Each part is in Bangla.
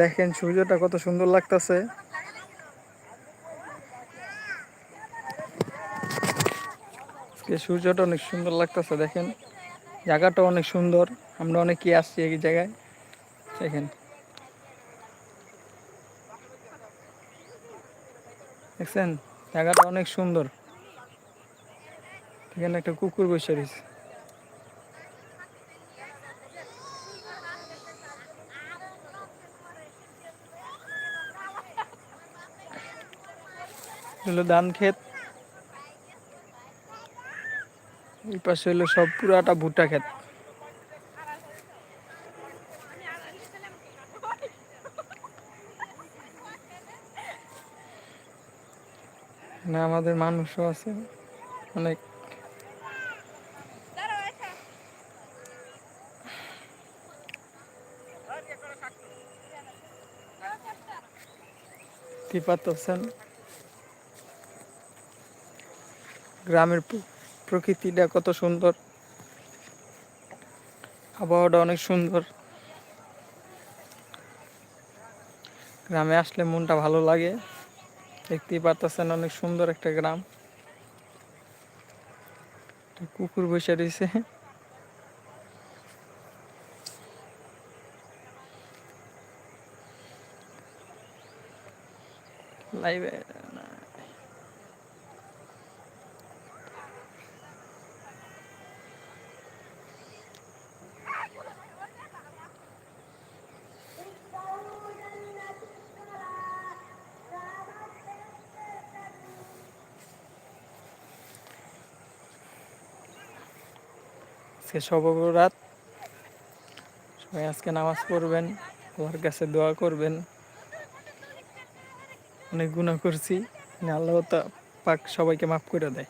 দেখেন সূর্যটা কত সুন্দর লাগতেছে। সূর্যটা অনেক সুন্দর লাগতেছে, দেখেন। জায়গাটা অনেক সুন্দর, আমরা অনেকেই আসছি এই জায়গায়। দেখেন। দেখছেন? জায়গাটা অনেক সুন্দর। এখানে একটা কুকুর বসে রয়েছে। হলো ধান ক্ষেত। এই পাশে হলো সব পুরাটা ভুট্টা ক্ষেত। না আমাদের মানুষও আছে, অনেক। কি পাচ্ছেন গ্রামের প্রকৃতিটা কত সুন্দর। আবহাওয়াটা অনেক সুন্দর। গ্রামে আসলে মনটা ভালো লাগে। দেখতেই পারতেছেন অনেক সুন্দর একটা গ্রাম। কুকুর বসে রয়েছে। লাইভে। আজকে সবরাত। সবাই আজকে নামাজ পড়বেন, আল্লাহর কাছে দোয়া করবেন। অনেক গুণা করছি আল্লাহ তা পাক সবাইকে মাফ করে দেয়।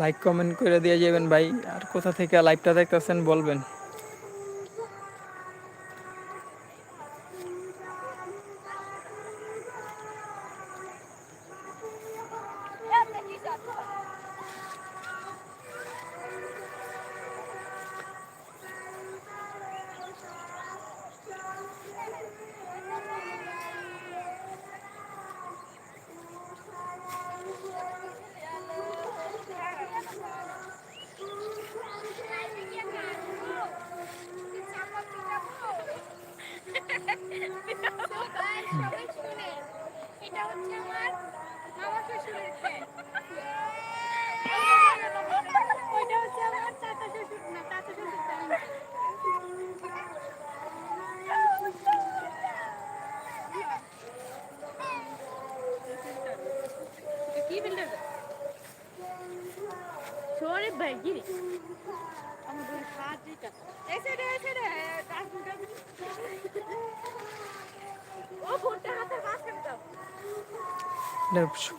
লাইক কমেন্ট করে দিয়ে যাবেন ভাই। আর কোথা থেকে লাইভটা দেখতেছেন বলবেন।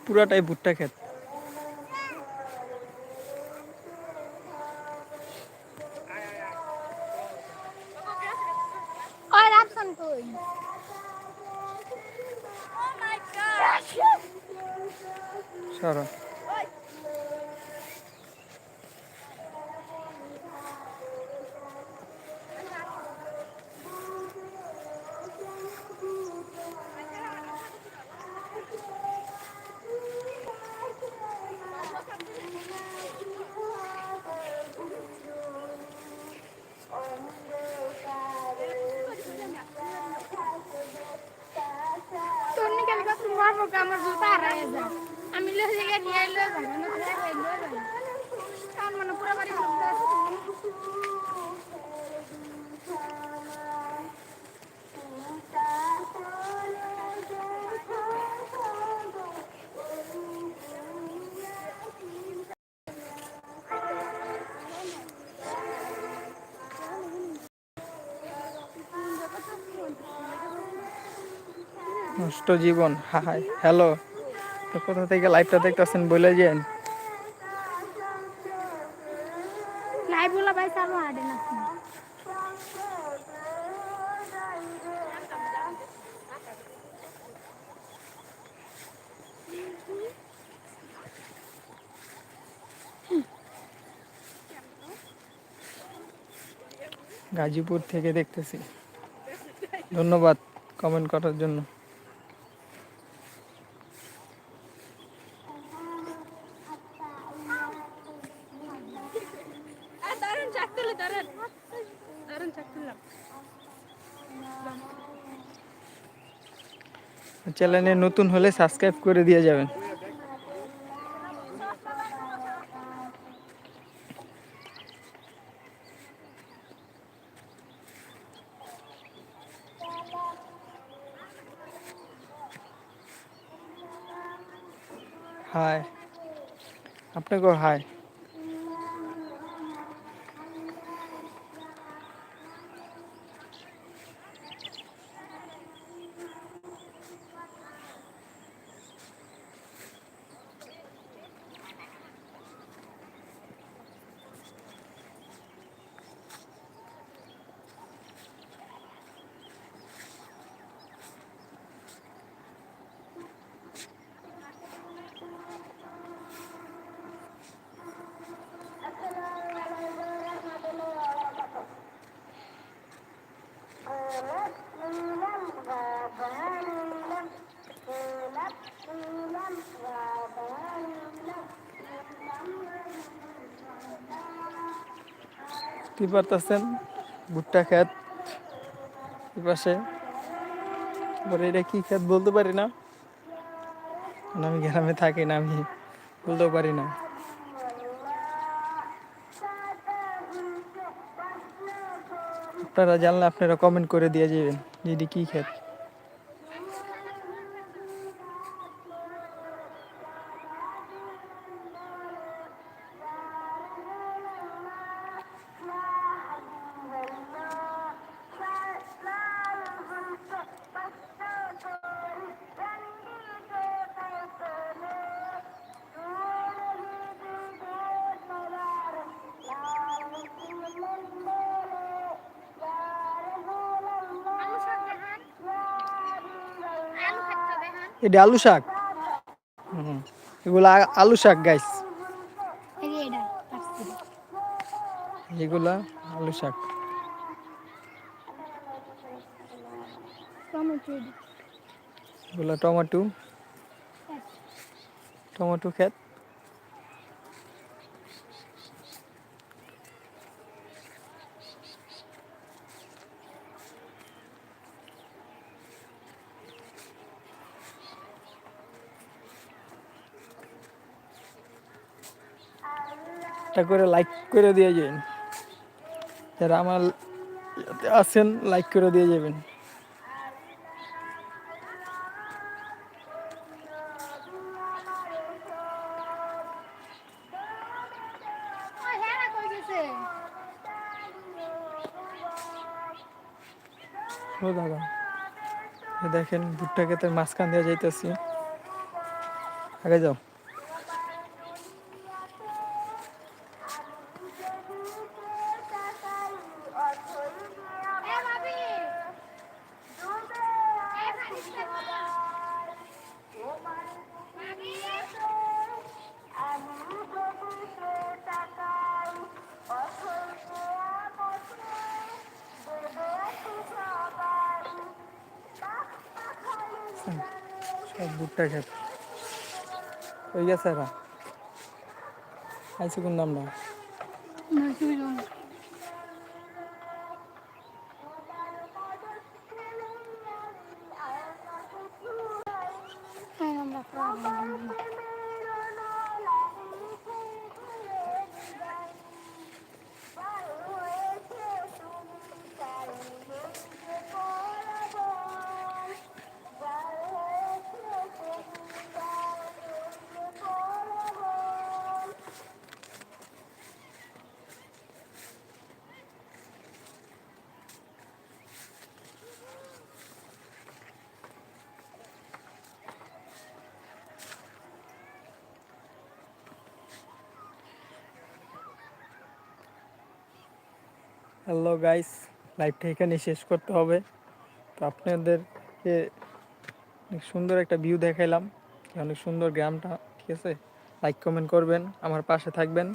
পুরাটাই ভুট্টা খেত সরো। আমার জুতা হারাই যায়। আমি লয়ে গিয়ে নিয়ে লয়ে যাই কারণ মানে পুরো বাড়ি নষ্ট জীবন হাই হ্যালো কোথা থেকে লাইভটা দেখতেছেন বলে যেন গাজীপুর থেকে দেখতেছি। ধন্যবাদ কমেন্ট করার জন্য। চ্যানেলে নতুন হলে সাবস্ক্রাইব করে দিয়ে যাবেন। হাই আপনাকেও হাই কি পারতেছেন, ভুট্টা খ্যাত পাশে। তারপরে এটা কি ক্ষেত বলতে পারি না। আমি গ্রামে থাকি না, আমি বলতেও পারি না। আপনারা জানলে আপনারা কমেন্ট করে দিয়ে যাবেন, যে এটি কি ক্ষেত। এটি আলু শাক। এগুলো আলু শাক গাইস এগুলা আলু শাক। টমেটো। এগুলা টমেটো। টমেটো ক্ষেত। একটা করে লাইক করে দিয়ে যাবেন। যারা আমার আছেন লাইক করে দিয়ে যাবেন। ও দাদা দেখেন, ভুট্টা ক্ষেতের মাঝখান দিয়ে যাইতেছি। আগে যাও। সব ভুট্টা খেত। ওই গেছে এরা। আইসি কোন নাম না তুমি যাও হ্যাঁ আমরা প্রায় হ্যালো গাইস, লাইভটা এখানে শেষ করতে হবে। তো আপনাদেরকে অনেক সুন্দর একটা ভিউ দেখাইলাম, অনেক সুন্দর গ্রামটা, ঠিক আছে? লাইক কমেন্ট করবেন, আমার পাশে থাকবেন।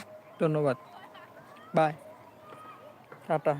ধন্যবাদ। Bye tata.